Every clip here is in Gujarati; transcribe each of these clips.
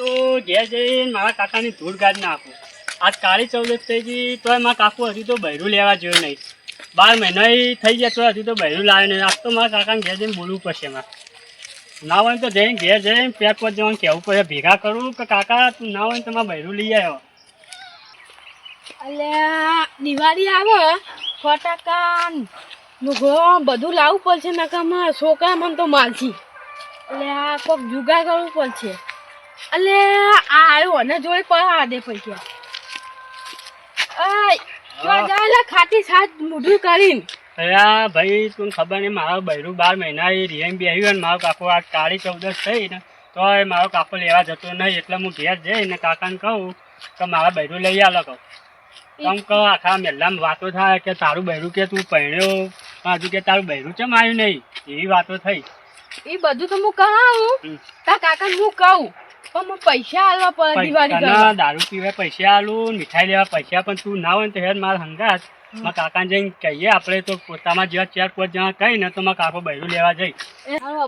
તો ઘેર જઈને મારા કાકાની ધૂળ કાઢી નાખું. આજ કાળી ચૌદશ થઈ ગઈ, તોય મારા કાકુ હજુ તો બૈરું લેવા જોયું નહીં. બાર મહિનો થઈ ગયા તો હજુ તો બૈરું લાવે નહીં. આજ તો મારા કાકાને ઘેર જઈને બોલવું પડશે મારે ના હોય તો જઈને ઘેર જઈને પેક પર જવાનું કહેવું પડે. ભેગા કરું કે કાકા, તું ના હોય તો મારે બૈરું લઈ આવ્યો. અલ્યા દિવાળી આવે ફટાકા મુગો બધું લાવવું પડશે નકામાં છોકરા મને તો માલથી. આ કોક જુગા કરવું પડશે. અલે આ આવ્યો અને જોડે પડા દે પૈસા. જાય ખાટી સાત મોઢું કરીને અયા ભાઈ તું ખબર નહીં મારો બૈરું બાર મહિના એ રિયામ બી આવ્યું ને મારો કાકો આ કાળી ચૌદસ થઈ ને તોય મારો કાકો લેવા જતો નહીં એટલે હું ઘેર જઈને કાકાને કહું કે મારા બૈરું લઈ આલો કહું. તમ કહો આખા મેલ્લામાં વાતો થાય કે તારું બૈરું કે તું પહેણ્યો પણ હજુ કે તારું બૈરું ચમ આવ્યું નહીં? એવી વાતો થઈ. એ બધું તો હું કહું હમ. તા કાકાને હું કહું. પણ પૈસા આલવા પડે દિવાળી કરવા દારૂ પીવા પૈસા આલું મીઠાઈ લેવા પૈસા પણ તું ના હોય ને તો હેર મારા હંગાત. મારા કાકાને જઈને કહીએ આપણે તો પોતામાં જેવા ચાર પાંચ જણા કહીને તો કાકો બૈરું લેવા જઈ હાલો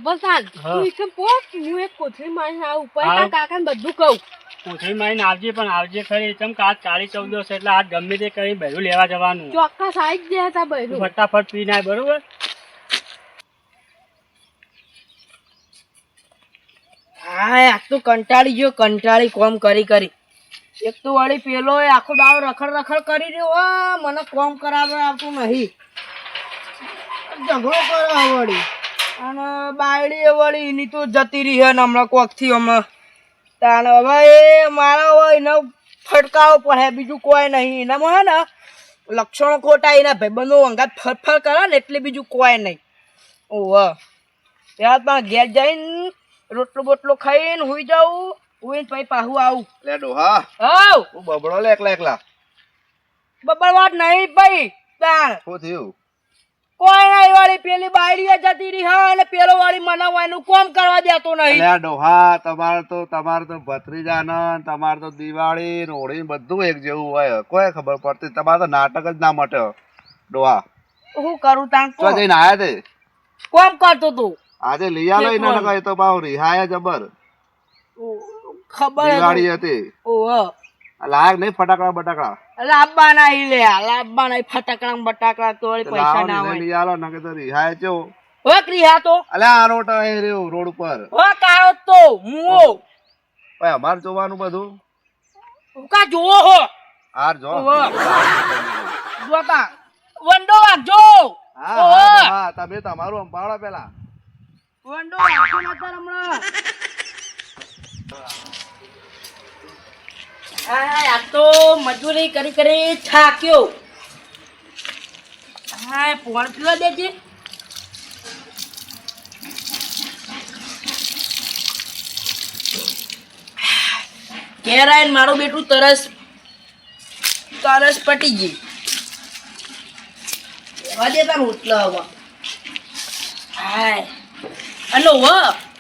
તું એકદમ પોત હું એક કોથળી મારીને આવું. ઉપર કાકાને બધું કહું. કોથળી મારીને આવજે પણ આવજે ખરી. આજ કાળી ચૌદશ એટલે આજ ગમે તે કરી બૈરું લેવા જવાનું. ચોક્કસ આવી જ બૈરું. ફટાફટ પી નાય બરોબર? હા આજ તો કંટાળી ગયો, કંટાળી કોમ કરી કરી. એક તો વળી પેલો આખો દાવ રખડ રખડ કરી રહ્યો. હો, મને કોમ કરાવવા આવતું નહીં. ઝઘડો કરે વળી. અને બાયડી વળી એની તો જતી રહી ને હમણાં કોકથી હમણાં. તાણ હવે એ મારા હોય એને ફટકાવો પડે, બીજું કોઈ નહીં. એનામાં હે ને, લક્ષણો ખોટા, એના ભાઈબંધો અંગાત ફરફર કરે ને એટલે બીજું કોઈ નહીં. ઓહ ત્યાં પણ ઘેર જઈને રોટલો બોટલો ખાઈને હુઈ જાઉં હુઈને પછી પાછું આવું. લે ડોહા હવ હું બબડો લે એકલા એકલા. બબડવાટ નહીં ભાઈ તાણ શું થયું? કોઈ નહીં વાળી પેલી બાયડીએ જતી રહી હા અને પેલો વાળી મનાવવાનું કોમ કરવા દેતો નહીં. લે ડોહા તમારે તો તમારે તો ભત્રીજા ને તમારે તો દિવાળી રોડી બધું એક જેવું હોય. કોઈ ખબર પડતી તમારે તો નાટક જ ના મટે. ડોહા. હું કરું તાણ? તો જઈને આયા તે? કોમ કરતો તું. આજે લઈ આલો એને એ તો ભાવ રિહાય જબર. ખબર દિવાળી હતી. ઓહ લાયક નહીં ફટાકડા બટાકડા. લાંબા ઈ લે લાંબા નહીં ફટાકડા બટાકડા તો પૈસા ના હોય. લઈ આલો નકર તો રિહાય ચો. ઓ ક્રિયા તો. અલ્યા આ રોટ એ રહ્યો રોડ ઉપર. ઓ કાળો તો મુઓ ભાઈ અમારે જોવાનું બધું? કા જોવો હો. હાર જો. જોતા. વંડો વાગજો. હા હા તમે તમારું અંબાળો પેલા. વંડો મજૂરી કરી કરી થાક્યો. હા પોણ પીવા દેજે ઘેર મારું બેટું તરસ તરસ પટી ગઈ એવા દે તાર ઉતલો હવા હાય. અને વ.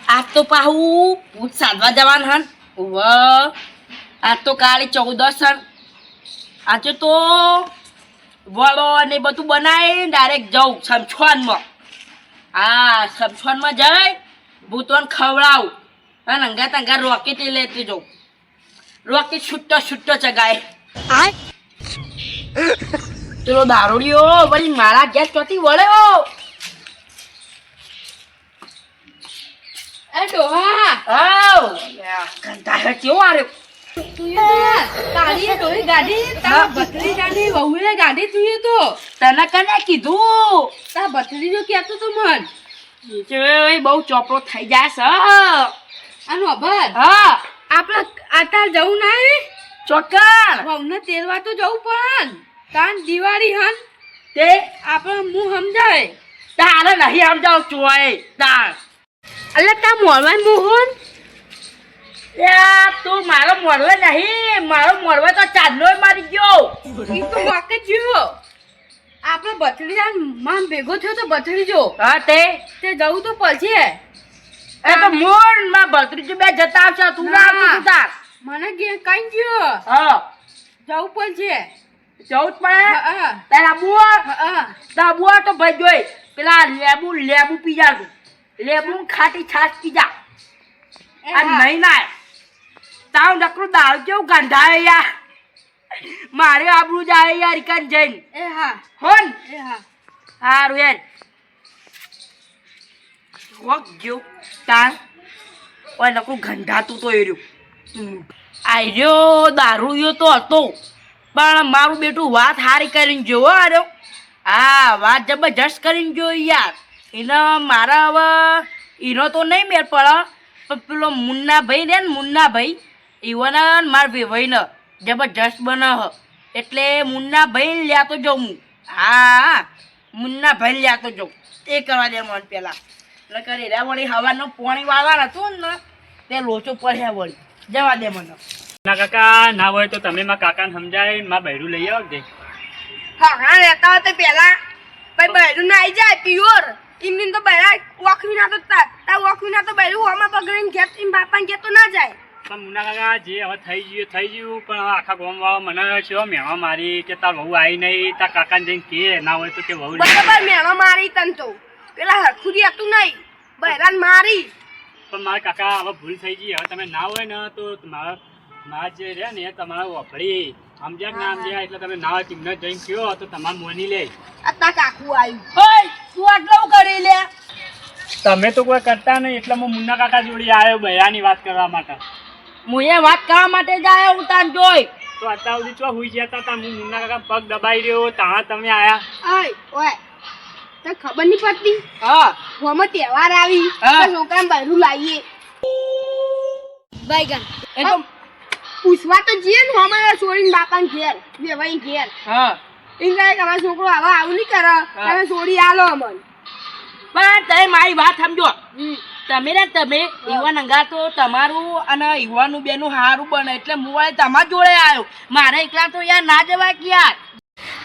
આજ તો પાહું હું સાધવા જવાનું હન. વ. આજ તો કાલે ચૌદસ હન. આજે તો વળો ને બધું બનાવી ડાયરેક્ટ જાઉં સમછવાનમાં હા સમછવાનમાં જઈ ભૂતોને ખવડાવું. અને અંગા તંગા રોકેટ લેતી જાઉં. રોકેટ છૂટો છૂટો ચગાય પેલો દારૂડિયો વળી મારા ગેસ ચોથી વળ્યો. એ ડોહા આવ કંટાળો કેવો તો તારી ડોહી ગાડી તારા ભત્રી ગાડી વહુએ ગાડી તું તો તને કને કીધું તારા જો કહેતો તો મન બહુ ચોપડો થઈ જાય છે આનો અભર હા આપણે આતાર જવું નહીં ચોકણ હમને તેલવા તો જવું પણ તાન દિવાળી હન તે આપણે મું સમજાય તારે નહીં સમજાવ ચોય તાર એટલે તા મોરવા મોહન? તું મારો મોરવે નહીં. મારો મોરવે તો ચાંદલો મારી ગયો. ઈ તો વાકે જીવો આપણે બથડી માં ભેગો થયો તો બથડી જો હા તે. તે જવું તો પછી એ તો મોરમાં બથડી બે જતા આવશે તું ના આવતી તાર. મને ઘેર કઈ ગયો. હા. જવું પડશે. જ પડે. હા તારા બુઆ? હા તારા બુઆ તો ભાઈ જોઈ પેલા લેબુ લેબુ પી લેબુ ને ખાટી છાશ પી જા. એ આ. નહીં નાય તાવ નકરું દારૂ કેવું ગંધાય યાર? મારે આબરું જાય યાર ઇકન જૈન એ હા. હોન? એ હા. હા યાર વોક જો તાણ. ઓય નકરું ગંધાતું તો એર્યું રહ્યું. દારૂ દારૂયો તો હતો. પણ મારું બેટું વાત હારી કરીને જોવો આર્યો હા વાત જબરજસ્ત કરીને જો યાર. એને મારા હવે હીરો તો નહીં મેળ પડે પણ પેલો મુન્ના ભાઈ ને મુન્ના ભાઈ મારા માર ભાઈને જબરજસ્ત બને હ. એટલે મુન્ના ભાઈ લ્યાતો જાઉં હું. હા મુન્ના ભાઈ લ્યાતો જાઉં. એ કરવા દે મને પહેલાં એટલે કરી રહ્યા વળી હવાનું પાણી વાળવાનું હતું ને તે લોચો પડ્યા વળી. જવા દે મને. ના કાકા ના હોય તો તમે મારા કાકાને સમજાય મારા બૈરું લઈ આવજે. હા હા રહેતા હોય તો પેલા. પછી બૈરું ના આવી જાય પ્યોર એમની તો બહેરા વખવી ના તો તા ઓખવી ના તો બહેરું હોમાં પકડીને ઘેર એમ બાપાને ઘેર તો ના જાય. પણ મુના કાકા જે હવે થઈ ગયું થઈ ગયું પણ આખા ગામ મને છે મેવા મારી કે તાર વહુ આવી નહીં તાર કાકાને જઈને કે ના હોય તો કે વહુ. બરાબર મેવા મારી તન તો. પેલા હરખું હતું નહીં બહેરાન મારી. પણ મારા કાકા હવે ભૂલ થઈ ગઈ. હવે તમે ના હોય ને તો મારા મારા જે રહે ને તમારા વફડી સમજ્યા ના સમજ્યા? એટલે તમે નાવા તેમને જઈને કયો તો તમારે મોની લે. અત્તા કાકુ આવ્યું. ઓય તું આટલું કરી લે? તમે તો કોઈ કરતા નહીં એટલે હું મુન્ના કાકા જોડે આવ્યો બયાની વાત કરવા માટે. હું એ વાત કરવા માટે જ આવ્યો હું તાન જોઈ. તો અત્યાર સુધી ચો હુઈ ગયા હતા? હું મુન્ના કાકા પગ દબાઈ રહ્યો ત્યાં તમે આયા? ઓય ઓય તને ખબર નહીં પડતી? હા. હોમાં તહેવાર આવી છોકરા બહેરું લાવીએ. બાઈગન એ તો પૂછવા તો જઈએ ને હોમાં છોડીને બાપાને ઘેર વેવાઈ ઘેર. હા. એમ કહે કે અમારો છોકરો આવા આવું નહીં કરે. તમે છોડી આલો અમને. પણ તમે મારી વાત સમજો. તમે ને તમે યુવાન અંગા તો તમારું અને યુવાનું બેનું સારું બને એટલે હું તમારા જોડે આવ્યો. મારે એકલા તો યાર ના જવાય કે યાર.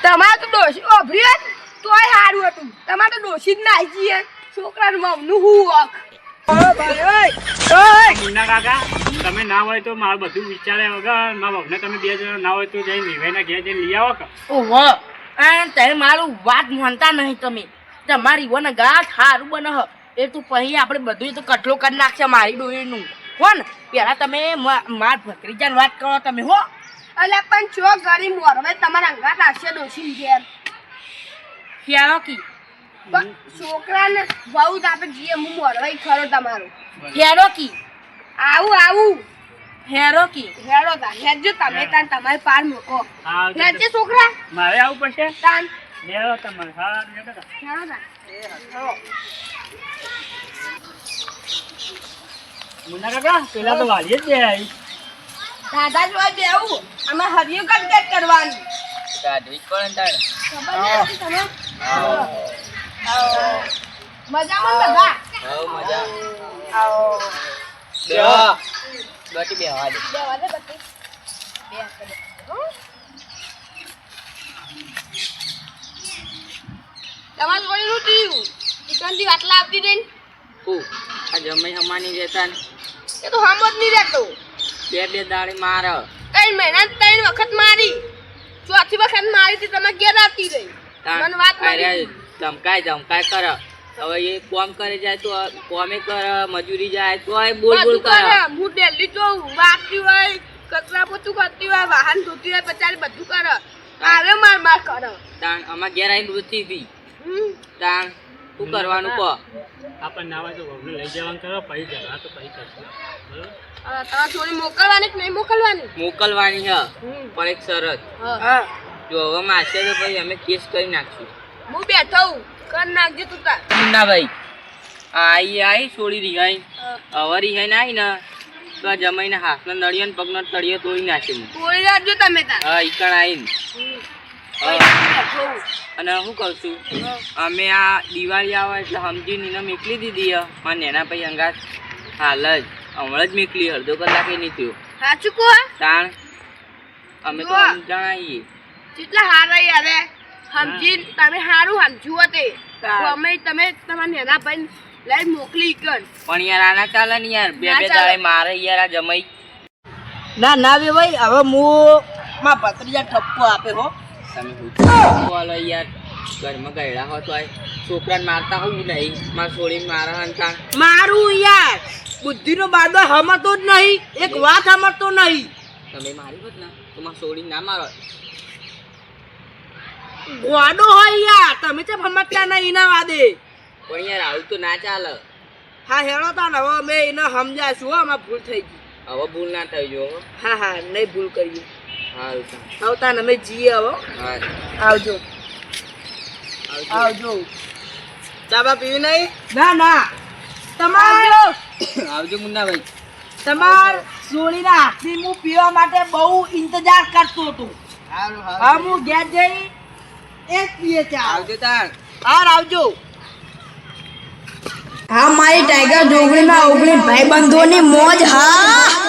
તમારે તો દોષી ઓભરી તોય સારું હતું. તમારે તો દોષી જ ના જઈએ છોકરાનું મમનું હું વખ કાકા તમે ના હોય તો મારું બધું વિચારે વગર મારા વહુને તમે બે જણા ના હોય તો જઈને વિવાઈના ઘેર જઈને લઈ આવો કે. ઓહો તમે મારું વાત માનતા નહીં તમે. તમારી ગાંઠ હારું બને હ. એ તું પછી આપણે બધું તો કટલો કરી નાખશે મારી ડોહીનું. હો ને પેલા તમે માર ભત્રીજાને વાત કરો તમે હો. એટલે પણ ચો ગરીબ મોરવે તમારા અંગાત આવશે ડોશી ઘેર. કી છોકરાને બહુ જ આપણે જઈએ હું મોરવાઈ ખરો તમારો. હેરો કી. આવું આવું. હેરો કી. હેરો તા હેડજો તમે તાન તમારે પાર મૂકો. હેજે છોકરા. મારે આવું પડશે? તાન. હેરો તમારે હા લેવો તો. હેડો તા મુન્ના કાકા પેલા તો વાલીએ જ બે આવી દાદા જોવા બેવું અમે હરિયું કટ કરવાનું? કાઢવી પડે તારે. ખબર નથી તમે મજામાં બધા? મજા. આવો. બટી દે બે બે આટલા આપતી જઈને હું? આ જમાઈ હમાની રહેતા ને. એ તો હમ જ નહીં રહેતો. બે બે દાડે માર. ત્રણ મહિના ત્રણ વખત મારી. ચોથી વખત મારી હતી તમે ઘેર આવતી રહી. મને વાત મળી. ધમકાય ધમકાય કર. હવે એ કોમ કરે જાય તો કોમે કરે મજૂરી જાય તો એ બોલ બોલ કરે. હું દિલ્હી તો વાગતી હોય કચરા પોતું કરતી હોય વાહન ધોતી હોય બચારી બધું કરે. આવે માર માર કરે. તાણ અમાર ઘેર આવીને રૂચી હતી તાણ શું કરવાનું કહો? આપણને ના તો વહુને લઈ જવાનું કરો પછી જવા તો પછી કરશું. બરોબર? તમારે થોડી મોકલવાની કે નહીં મોકલવાની? મોકલવાની છે પણ એક શરત. હા. જો હવે માસે તો ભાઈ અમે કેસ કરી નાખશું. હું બેઠો હું કર નાખજે તું તાર. ના ભાઈ. આઈ આઈ છોડી રિહાઈ. હવે રિહાઈ ના આવી ને તો જમાઈને હાથનો નળિયો ને પગનો તળિયો તોડી નાખે તોડી રાખજો તમે તાર. હા ઈકણ આવીને હમ. હા. હું. કહું છું અમે આ દિવાળી આવે એટલે સમજી નીને મોકલી દીધી મારા નેના ભાઈ અંગાત હાલ જ હમણાં જ મીકલી અડધો કલાકે નહીં થયો. સાચું કહો. તાણ અમે તો જણાવીએ કેટલા હારા યાર સમજી તમે સારું સમજ્યું હતે અમે તમે તમારા નેના ભાઈ લઈ મોકલી કર. પણ યાર આના ચાલે ને યાર. બે બે દાડે મારે યાર આ જમાઈ. ના ના બે ભાઈ હવે હું માં ભત્રીજા ઠપકો આપે હો. તમે બોલો યાર. ઘરમાં ગયડા હો તો આ છોકરાને મારતા હું નહીં. માર છોડી મારા હંતા મારું યાર. બુદ્ધિનો બાદો હમતો જ નહીં. એક વાત હમતો નહીં. તમે મારી હોત ને તો માં છોડી ના મારો ગોડો હોય યાર તમે ચેમ સમજતા નહીં એના વાદે? પણ યાર આવું તો ના ચાલે. હા હેળો તા ને હવે અમે એને સમજાશું હો અમાર ભૂલ થઈ ગઈ. હવે ભૂલ ના થઈ જો હા. હા નહીં ભૂલ કરીએ. હારું તો. આવતા ને અમે જીએ હવે. આવજો. આવજો. ચાબા પીવી નહીં ના ના. તમાર આવજો. મુન્નાભાઈ. તમાર સોળીના હાથની હું પીવા માટે બહુ ઇંતજાર કરતો હતો. હા હું ઘેર જઈ એક પીએ ચા આવજો તાર. હાર આવજો. હા મારી ટાઈગર જોગણીમાં ઓગણી ભાઈબંધોની મોજ હા?